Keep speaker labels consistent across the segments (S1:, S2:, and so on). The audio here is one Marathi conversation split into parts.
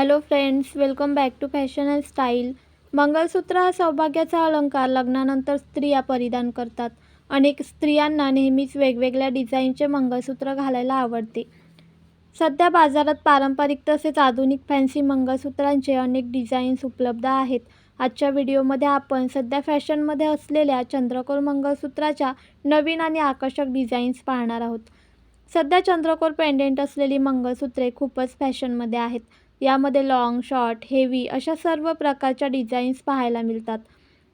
S1: Hello friends welcome back to fashion and style mangalsutra हा सौभाग्याचा अलंकार लग्नानंतर स्त्रिया परिधान करतात. अनेक स्त्रियांना नेहमीच वेगवेगळ्या डिझाईनचे मंगळसूत्र घालायला आवडते. सध्या बाजारात पारंपरिक तसेच आधुनिक फॅन्सी मंगळसूत्रांचे अनेक डिझाईन्स उपलब्ध आहेत. आजच्या व्हिडिओमध्ये आपण सध्या फॅशनमध्ये असलेल्या चंद्रकोर मंगळसूत्राच्या नवीन आणि आकर्षक डिझाईन्स पाहणार आहोत. सध्या चंद्रकोर पेंडेंट असलेली मंगळसूत्रे खूपच फॅशनमध्ये आहेत. यामध्ये लाँग शॉर्ट हेवी अशा सर्व प्रकारच्या डिझाईन्स पाहायला मिळतात.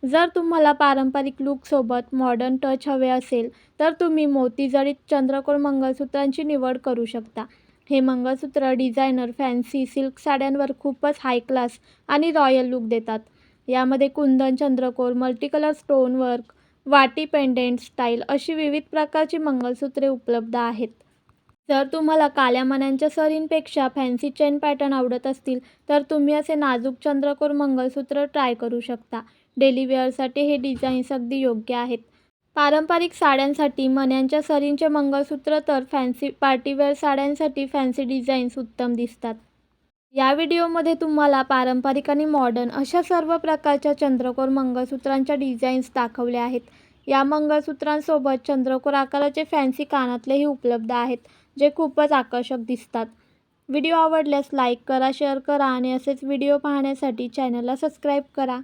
S1: जर तुम्हाला पारंपरिक लूकसोबत मॉडर्न टच हवे असेल तर तुम्ही मोतीजडीत चंद्रकोर मंगळसूत्रांची निवड करू शकता. हे मंगळसूत्र डिझायनर फॅन्सी सिल्क साड्यांवर खूपच हाय क्लास आणि रॉयल लूक देतात. यामध्ये कुंदन चंद्रकोर मल्टीकलर स्टोन वर्क वाटी पेंडेंट स्टाईल अशी विविध प्रकारची मंगळसूत्रे उपलब्ध आहेत. जर तुम्हाला काल्या मण्यांच्या सरींपेक्षा फॅन्सी चेन पॅटर्न आवडत असतील तर तुम्ही असे नाजूक चंद्रकोर मंगळसूत्र ट्राय करू शकता. डेली वेअरसाठी हे डिझाईन्स अगदी योग्य आहेत. पारंपरिक साड्यांसाठी मण्यांच्या सरींचे मंगळसूत्र तर फॅन्सी पार्टीवेअर साड्यांसाठी फॅन्सी डिझाईन्स उत्तम दिसतात. या व्हिडिओमध्ये तुम्हाला पारंपरिक आणि मॉडर्न अशा सर्व प्रकारच्या चंद्रकोर मंगळसूत्रांच्या डिझाईन्स दाखवल्या आहेत. या मंगळसूत्रांसोबत चंद्रकोर आकाराचे फॅन्सी कानातलेही उपलब्ध आहेत जे खूपच आकर्षक दिसतात. व्हिडिओ आवडल्यास लाईक करा शेअर करा आणि असेच व्हिडिओ पाहण्यासाठी चॅनलला सबस्क्राईब करा.